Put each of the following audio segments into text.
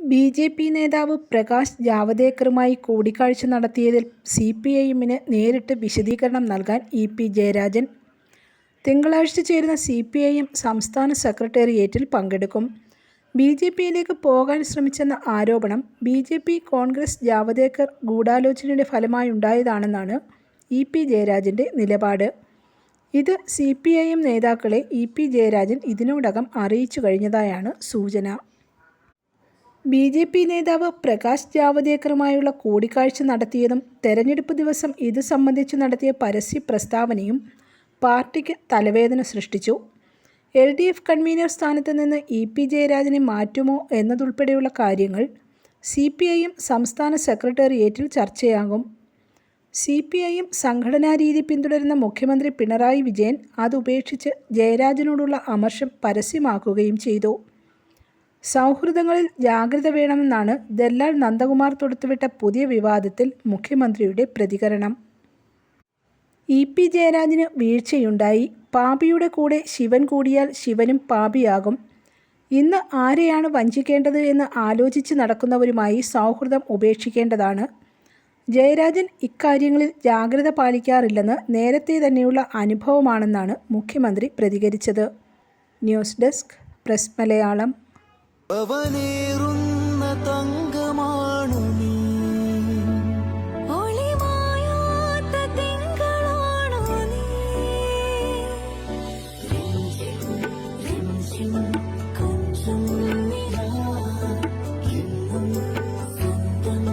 B J P നേതാവ് പ്രകാശ് ജാവദേക്കറുമായി കൂടിക്കാഴ്ച നടത്തിയതിൽ സി പി ഐഎമ്മിന് നേരിട്ട് വിശദീകരണം നൽകാൻ ഇ പി ജയരാജൻ. തിങ്കളാഴ്ച ചേരുന്ന സി പി ഐ എം സംസ്ഥാന സെക്രട്ടേറിയറ്റിൽ പങ്കെടുക്കും. ബി ജെ പിയിലേക്ക് പോകാൻ ശ്രമിച്ചെന്ന ആരോപണം B J P Congress Javadekar ഗൂഢാലോചനയുടെ ഫലമായുണ്ടായതാണെന്നാണ് ഇ പി ജയരാജന്റെ നിലപാട്. ഇത് സി പി ഐ എം നേതാക്കളെ ഇ പി ജയരാജൻ ഇതിനോടകം അറിയിച്ചു കഴിഞ്ഞതായാണ് സൂചന. ബി ജെ പി നേതാവ് പ്രകാശ് ജാവദേക്കറുമായുള്ള കൂടിക്കാഴ്ച നടത്തിയതും തെരഞ്ഞെടുപ്പ് ദിവസം ഇത് സംബന്ധിച്ച് നടത്തിയ പരസ്യ പ്രസ്താവനയും പാർട്ടിക്ക് തലവേദന സൃഷ്ടിച്ചു. എൽ ഡി എഫ് കൺവീനർ സ്ഥാനത്ത് നിന്ന് ഇ പി ജയരാജനെ മാറ്റുമോ എന്നതുൾപ്പെടെയുള്ള കാര്യങ്ങൾ സി പി ഐയും സംസ്ഥാന സെക്രട്ടേറിയറ്റിൽ ചർച്ചയാകും. സി പി ഐയും സംഘടനാ രീതി പിന്തുടരുന്ന മുഖ്യമന്ത്രി പിണറായി വിജയൻ അതുപേക്ഷിച്ച് ജയരാജനോടുള്ള അമർഷം പരസ്യമാക്കുകയും ചെയ്തു. സൗഹൃദങ്ങളിൽ ജാഗ്രത വേണമെന്നാണ് ദല്ലാൽ നന്ദകുമാർ തൊടുത്തുവിട്ട പുതിയ വിവാദത്തിൽ മുഖ്യമന്ത്രിയുടെ പ്രതികരണം. ഇ പി ജയരാജന് വീഴ്ചയുണ്ടായി. പാപിയുടെ കൂടെ ശിവൻ കൂടിയാൽ ശിവനും പാപിയാകും. ഇന്ന് ആരെയാണ് വഞ്ചിക്കേണ്ടത് എന്ന് ആലോചിച്ച് നടക്കുന്നവരുമായി സൗഹൃദം ഉപേക്ഷിക്കേണ്ടതാണ്. ജയരാജൻ ഇക്കാര്യങ്ങളിൽ ജാഗ്രത പാലിക്കാറില്ലെന്ന് നേരത്തെ തന്നെയുള്ള അനുഭവമാണെന്നാണ് മുഖ്യമന്ത്രി പ്രതികരിച്ചത്. News desk press Malayalam. അവനേറുന്ന തങ്കമാണു നീ ഒളിമായാത്ത തിങ്കളാണു നീ രഞ്ജിം കൊഞ്ചും നിലാ എന്നും സ്വന്തം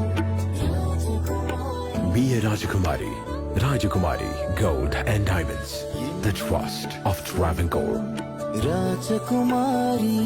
രാജകുമാരി Be a Rajakumari. Rajakumari Gold and Diamonds. The trust of Travancore. രാജകുമാരി